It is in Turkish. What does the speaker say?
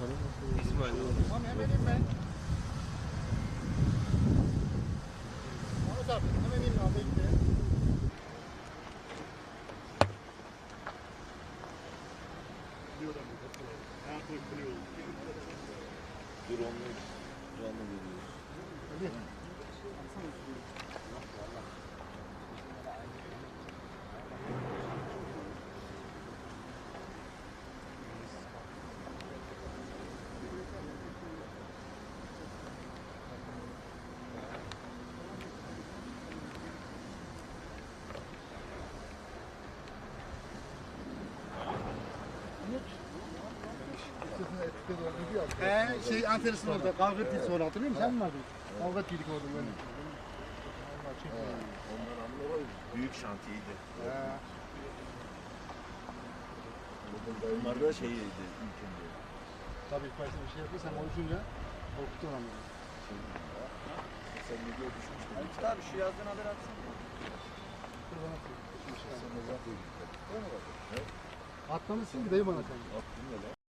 İsmail. Tamam hemen in ben. Ahmet abi hemen in abi bekle. Drone'la canlı veriyoruz. He şey Antalya'sın orada kavga ettik sonra hatırlıyor musun? Sen mi vardın? Kavga ettik orada böyle. Büyük şantiyeydi. Onlar da şeyiydi ülkemde. Tabii ilk başta bir şey yapıyorsan konuşunca korkutur adamı. Sen ne diyor düşmüştün? Aykut abi şu yazdığın haber atsana. Sen ne zaman duydun? Atlamışsın dayı bana sen. Attın ya.